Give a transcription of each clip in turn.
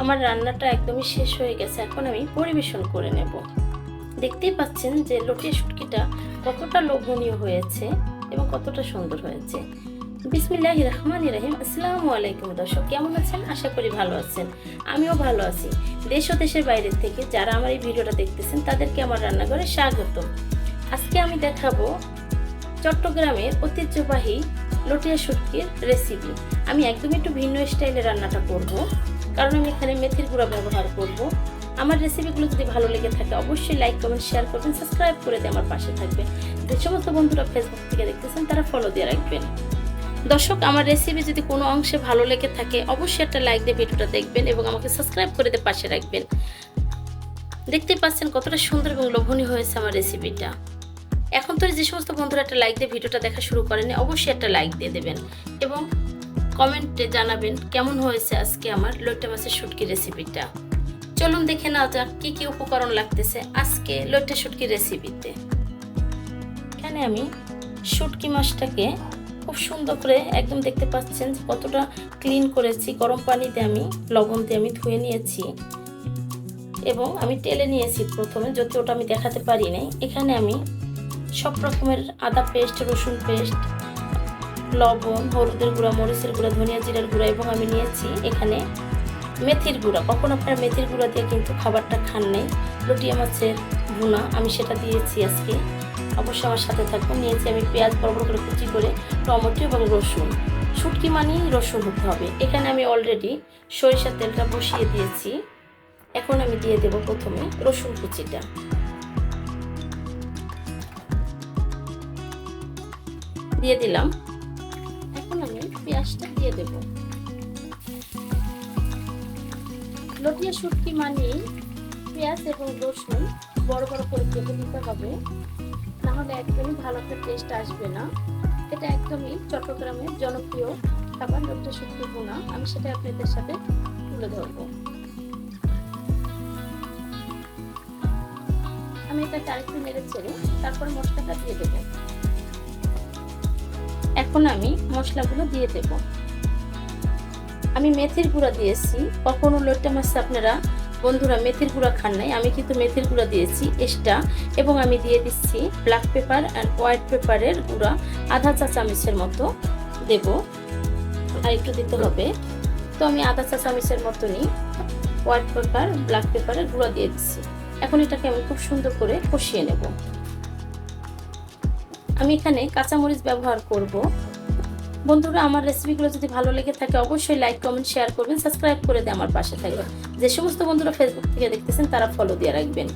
আমার রান্নাটা একদমই শেষ হয়ে গেছে, এখন আমি পরিবেশন করে নেব। দেখতেই পাচ্ছেন যে লটিয়া শুটকিটা কতটা লোভনীয় হয়েছে এবং কতটা সুন্দর হয়েছে। বিসমিল্লাহ রহমান রাহিম, আসসালামু আলাইকুম দর্শক, কেমন আছেন? আশা করি ভালো আছেন। আমিও ভালো আছি। দেশ ও দেশের বাইরের থেকে যারা আমার এই ভিডিওটা দেখতেছেন, তাদেরকে আমার রান্নাঘরে স্বাগত। আজকে আমি দেখাবো চট্টগ্রামের ঐতিহ্যবাহী লটিয়া শুটকির রেসিপি আমি একদম একটু ভিন্ন স্টাইলে রান্নাটা করব। কারণ আমি এখানে মেথির গুঁড়া ব্যবহার করব। আমার রেসিপিগুলো যদি ভালো লেগে থাকে, অবশ্যই লাইক, কমেন্ট, শেয়ার করবেন, সাবস্ক্রাইব করে দিয়ে আমার পাশে থাকবেন। যে সমস্ত বন্ধুরা ফেসবুক থেকে দেখতেছেন, তারা ফলো দিয়ে রাখবেন। দর্শক, আমার রেসিপি যদি কোনো অংশে ভালো লেগে থাকে, অবশ্যই একটা লাইক দিয়ে ভিডিওটা দেখবেন এবং আমাকে সাবস্ক্রাইব করে দিয়ে পাশে রাখবেন। দেখতে পাচ্ছেন কতটা সুন্দর এবং লোভনীয় হয়েছে আমার রেসিপিটা এখন তো যে সমস্ত বন্ধুরা একটা লাইক দিয়ে ভিডিওটা দেখা শুরু করেনি অবশ্যই একটা লাইক দিয়ে দেবেন। এবং কমেন্টে জানাবেন কেমন হয়েছে আজকে আমার লইট্টা মাছের শুটকি রেসিপিটা। চলুন দেখে নেওয়া যাক কী কী উপকরণ লাগতেছে আজকে লইট্টা শুটকি রেসিপিতে। এখানে আমি শুটকি মাছটাকে খুব সুন্দর করে একদম দেখতে পাচ্ছেন কতটা ক্লিন করেছি। গরম পানিতে আমি, লবণ দিয়ে আমি ধুয়ে নিয়েছি। এবং আমি টেলে নিয়েছি প্রথমে যদি ওটা আমি দেখাতে পারি নাই। এখানে আমি সব রকমের আদা পেস্ট, রসুন পেস্ট লবণ, হলুদের গুঁড়া, মরিচের গুঁড়া, ধনিয়া জিরার গুঁড়া এবং আমি নিয়েছি এখানে মেথির গুঁড়া। কখন আপনারা মেথির গুঁড়া দিয়ে কিন্তু খাবারটা খান নেই। লটিয়া মাছের ভুনা, আমি সেটা দিয়েছি আজকে। অবশ্যই আমার সাথে থাকব নিয়েছি আমি পেঁয়াজ বড় করে কুচি করে, টমেটো এবং রসুন। শুটকি মানেই রসুন হতে হবে। এখানে আমি অলরেডি সরিষার তেলটা বসিয়ে দিয়েছি। এখন আমি দিয়ে দেব প্রথমে রসুন কুচিটা। দিয়ে দিলাম। পেঁয়াজটা দিয়ে দেব। লটিয়া শুটকি মানেই পেঁয়াজ এবং রসুন বড় বড় করে কেটে নিতে হবে। নাহলে একদমই ভালো একটা টেস্ট আসবে না। এটা একদমই চট্টগ্রামের জনপ্রিয় খাবার লটিয়া শুটকি বোনা আমি সেটা আপনাদের সাথে তুলে ধরবো। আমি এটা আরেকটু নেড়ে ছেড়ে তারপর মশলাটা দিয়ে দেবো। এখন আমি মশলাগুলো দিয়ে দেব। আমি মেথির গুঁড়া দিয়েছি। কখনো লোট্টা মাছ আপনারা, বন্ধুরা মেথির গুঁড়া খান নাই। আমি কিন্তু মেথির গুঁড়া দিয়েছি এক্সট্রা এবং আমি দিয়ে দিচ্ছি ব্ল্যাক পেপার অ্যান্ড হোয়াইট পেপারের গুঁড়া আধা চা চামচের মতো দেব। আর একটু দিতে হবে। তো আমি আধা চা চামচের মতনই হোয়াইট পেপার ব্ল্যাক পেপারের গুঁড়া দিয়ে দিচ্ছি। এখন এটাকে আমি খুব সুন্দর করে কষিয়ে নেব। আমি এখানে কাঁচামরিচ ব্যবহার করব। বন্ধুরা, আমার রেসিপিগুলো যদি ভালো লেগে থাকে, অবশ্যই লাইক কমেন্ট শেয়ার করবেন সাবস্ক্রাইব করে দিয়ে আমার পাশে থাকবেন। যে সমস্ত বন্ধুরা ফেসবুক থেকে দেখতেছেন, তারা ফলো দিয়ে রাখবেন।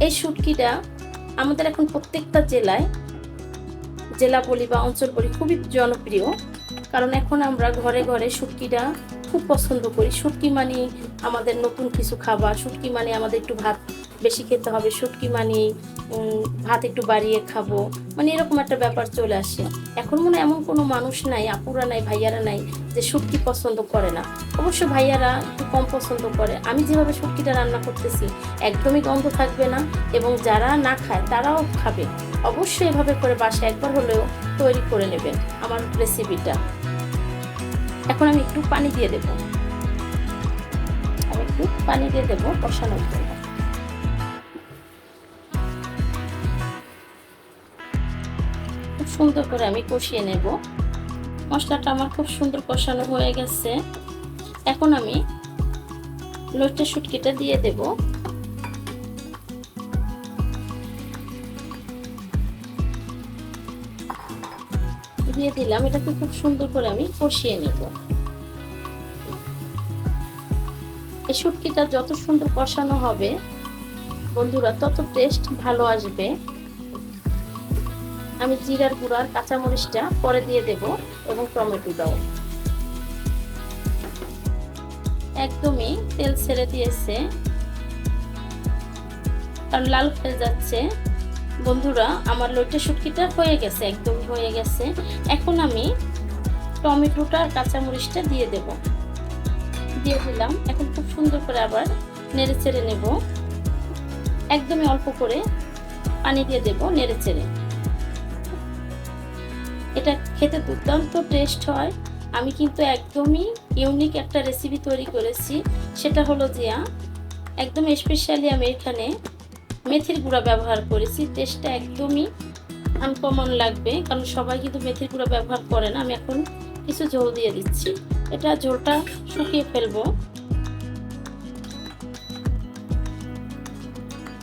এই শুটকিটা আমাদের এখন প্রত্যেকটা জেলায়, জেলা বলি বা অঞ্চল বলি খুবই জনপ্রিয়। কারণ এখন আমরা ঘরে ঘরে শুটকিটা খুব পছন্দ করি। শুটকি মানে আমাদের নতুন কিছু খাবার, শুটকি মানে আমাদের একটু ভাত। বেশি খেতে হবে, শুটকি মানে ভাত একটু বাড়িয়ে খাব মানে এরকম একটা ব্যাপার চলে আসে। এখন মনে এমন কোনো মানুষ নাই, আপুরা নাই, ভাইয়ারা নাই, যে শুটকি পছন্দ করে না। অবশ্য ভাইয়ারা একটু কম পছন্দ করে। আমি যেভাবে শুটকিটা রান্না করতেছি, একদমই গন্ধ থাকবে না এবং যারা না খায়, তারাও খাবে। অবশ্যই এভাবে করে বাসায় একবার হলেও তৈরি করে নেবেন আমার রেসিপিটা এখন আমি একটু পানি দিয়ে দেব। আমি একটু পানি দিয়ে দেবো কষানোর জন্য। সুন্দর করে আমি কষিয়ে নেব। মশলাটা আমার খুব সুন্দর কষানো হয়ে গেছে। এখন আমি লইট্টা শুটকিটা দিয়ে দেব। দিয়ে দিলাম, এটাকে খুব সুন্দর করে আমি কষিয়ে নেব। এই শুটকিটা যত সুন্দর কষানো হবে, বন্ধুরা, তত টেস্ট ভালো আসবে। আমি জিরার গুঁড়ার কাঁচামরিচটা পরে দিয়ে দেব এবং টমেটোটাও একদমই তেল ছেড়ে দিয়েছে। কারণ লাল হয়ে যাচ্ছে। বন্ধুরা, আমার লইটে শুটকিটা হয়ে গেছে একদম হয়ে গেছে। এখন আমি টমেটোটা আর কাঁচামরিচটা দিয়ে দেব। দিয়ে দিলাম। এখন খুব সুন্দর করে আবার নেড়ে চেড়ে নেব। একদমই অল্প করে পানি দিয়ে দেব নেড়ে চেড়ে। এটা খেতে দুর্দান্ত টেস্ট হয়। আমি কিন্তু একদমই ইউনিক একটা রেসিপি তৈরি করেছি। সেটা হলো যে, একদম স্পেশালি আমি এখানে মেথির গুঁড়া ব্যবহার করেছি। টেস্টটা একদমই আনকমন লাগবে, কারণ সবাই কিন্তু মেথির গুঁড়া ব্যবহার করে না। আমি এখন কিছু ঝোল দিয়ে দিচ্ছি। এটা ঝোলটা শুকিয়ে ফেলব।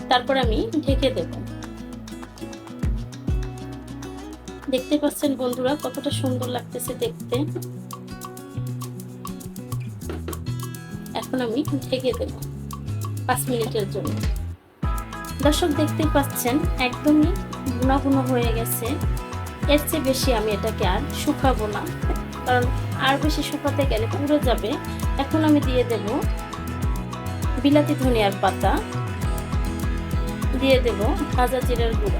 তারপর আমি ঢেকে দেব। দেখতে পাচ্ছেন বন্ধুরা, কতটা সুন্দর লাগতেছে দেখতে। এখন আমি ঢেকে দেব পাঁচ মিনিটের জন্য। দর্শক দেখতে পাচ্ছেন, একদমই গুনা গুনা হয়ে গেছে। এর চেয়ে বেশি আমি এটাকে আর শুকাবো না, কারণ আর বেশি শুকাতে গেলে পুড়ে যাবে। এখন আমি দিয়ে দেব বিলাতি ধনিয়ার পাতা, দিয়ে দেব ভাজা জিরার গুঁড়ো।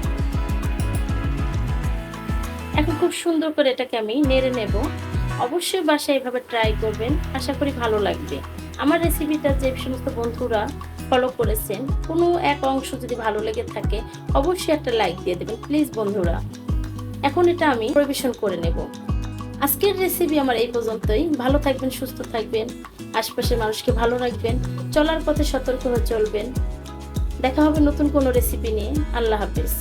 এখন খুব সুন্দর করে এটাকে আমি নেড়ে নেব। অবশ্যই বাসায় এভাবে ট্রাই করবেন, আশা করি ভালো লাগবে। আমার রেসিপিটা যে সমস্ত বন্ধুরা ফলো করেছেন, কোনো এক অংশ যদি ভালো লেগে থাকে, অবশ্যই একটা লাইক দিয়ে দেবেন প্লিজ বন্ধুরা। এখন এটা আমি পরিবেশন করে নেব। আজকের রেসিপি আমার এই পর্যন্তই। ভালো থাকবেন, সুস্থ থাকবেন, আশপাশের মানুষকে ভালো রাখবেন, চলার পথে সতর্ক হয়ে চলবেন। দেখা হবে নতুন কোনো রেসিপি নিয়ে। আল্লাহ হাফিজ।